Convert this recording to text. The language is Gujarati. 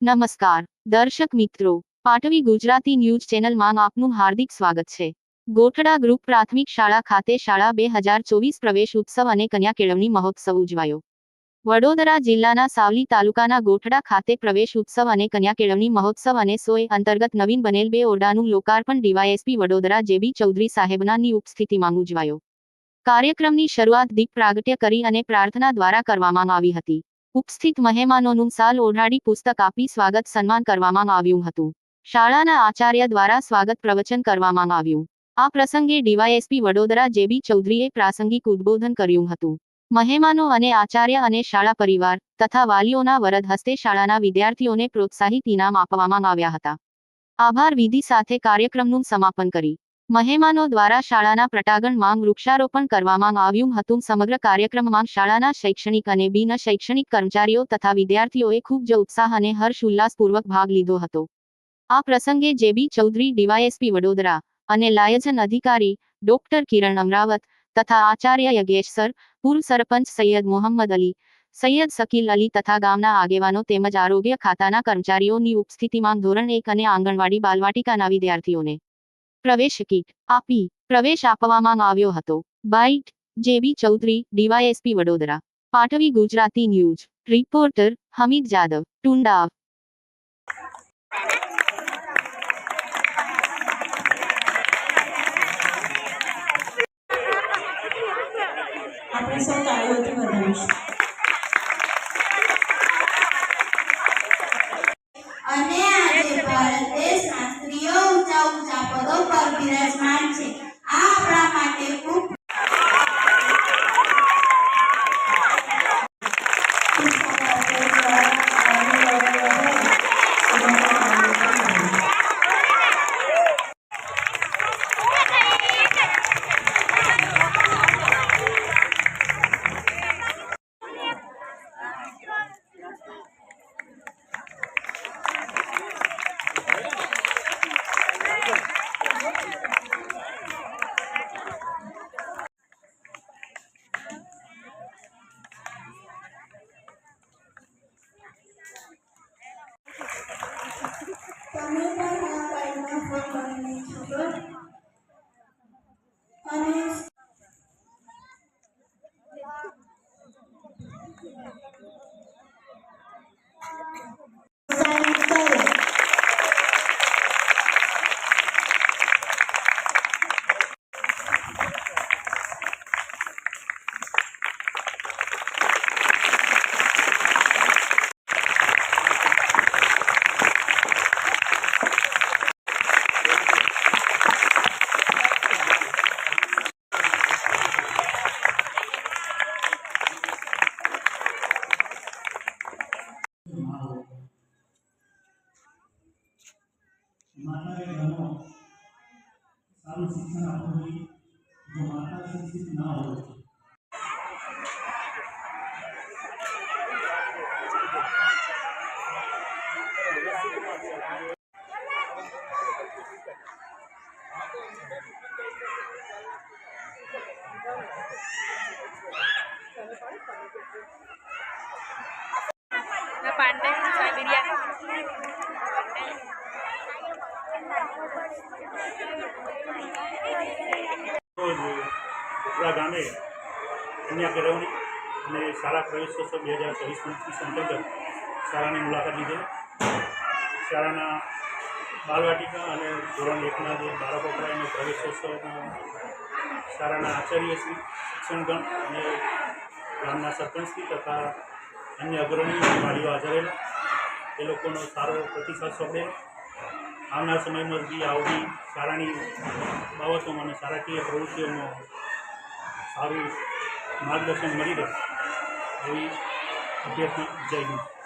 નમસ્કાર, દર્શક મિત્રો. પાટવી ગુજરાતી ન્યૂઝ ચેનલમાં આપનું હાર્દિક સ્વાગત છે. ગોઠડા ગ્રુપ પ્રાથમિક શાળા ખાતે શાળા બે હજાર ચોવીસ પ્રવેશ ઉત્સવ અને કન્યા કેળવણી મહોત્સવ ઉજવાયો. વડોદરા જિલ્લાના સાવલી તાલુકાના ગોઠડા ખાતે પ્રવેશ ઉત્સવ અને કન્યા કેળવણી મહોત્સવ અને સોય અંતર્ગત નવીન બનેલ બે ઓરડાનું લોકાર્પણ ડીવાયએસપી વડોદરા જેબી ચૌધરી સાહેબનાની ઉપસ્થિતિમાં ઉજવાયો. કાર્યક્રમની શરૂઆત દીપ પ્રાગટ્ય કરી અને પ્રાર્થના દ્વારા કરવામાં આવી હતી. ઉપસ્થિત મહેમાનોનું સાલ ઓઢાડી પુસ્તક આપી સ્વાગત સન્માન કરવામાં આવ્યું હતું. શાળાના આચાર્ય દ્વારા સ્વાગત પ્રવચન કરવામાં આવ્યું. આ પ્રસંગે ડીવાયએસપી વડોદરા જેબી ચૌધરીએ પ્રાસંગિક ઉદબોધન કર્યું હતું. મહેમાનો અને આચાર્ય અને શાળા પરિવાર તથા વાલીઓના વરદ હસ્તે શાળાના વિદ્યાર્થીઓને પ્રોત્સાહિત ઇનામ આપવામાં આવ્યા હતા. આભાર વિધિ સાથે કાર્યક્રમનું સમાપન કરી. મહેમાનો દ્વારા શાળાના પ્રટાગણમાં વૃક્ષારોપણ કરવામાં આવ્યું હતું. સમગ્ર કાર્યક્રમમાં શાળાના શૈક્ષણિક અને બિન શૈક્ષણિક કર્મચારીઓ તથા વિદ્યાર્થીઓએ ખૂબ જ ઉત્સાહ અને હર્ષ ઉલ્લાસપૂર્વક ભાગ લીધો હતો. આ પ્રસંગે જેબી ચૌધરી, ડીવાયએસપી વડોદરા અને લાયજન અધિકારી, ડોક્ટર કિરણ અમરાવત તથા આચાર્ય યજ્ઞેશ સર, પૂર્વ સરપંચ સૈયદ મોહમ્મદ અલી, સૈયદ શકીલ અલી તથા ગામના આગેવાનો તેમજ આરોગ્ય ખાતાના કર્મચારીઓની ઉપસ્થિતિમાં ધોરણ એક અને આંગણવાડી બાલવાટિકાના વિદ્યાર્થીઓને પ્રવેશ કીટ આપી, પ્રવેશ આપવામાં આવ્યો હતો. Bite JB Chaudhary, DYSP Vadodara. Patvi Gujarati news. Reporter, Hamid Jadav, Tundav. આપણે સૌ તાળીઓથી વધાવીશું Nah, pandai, saya beri ગામે કન્યા કેળવણી અને શાળા પ્રવેશોત્સવ બે હજાર ચોવીસ પંચવીસ અંતર્ગત શાળાની મુલાકાત લીધેલી શાળાના બાલવાટિકા અને ધોરણ એકના જે બાળકો કરાય એનો પ્રવેશોત્સવમાં શાળાના આચાર્યશ્રી શિક્ષણગણ અને ગામના સરપંચશ્રી તથા અન્ય અગ્રણીઓ વાલીઓ હાજર એ લોકોનો સારો પ્રતિસાદ સોંપેલો. આવનાર સમયમાં બી આવડી શાળાની બાબતોમાં અને શાળાકીય પ્રવૃત્તિઓમાં સારું માર્ગદર્શન મળી રહે એવી અભ્યર્થના જય હિન્દ.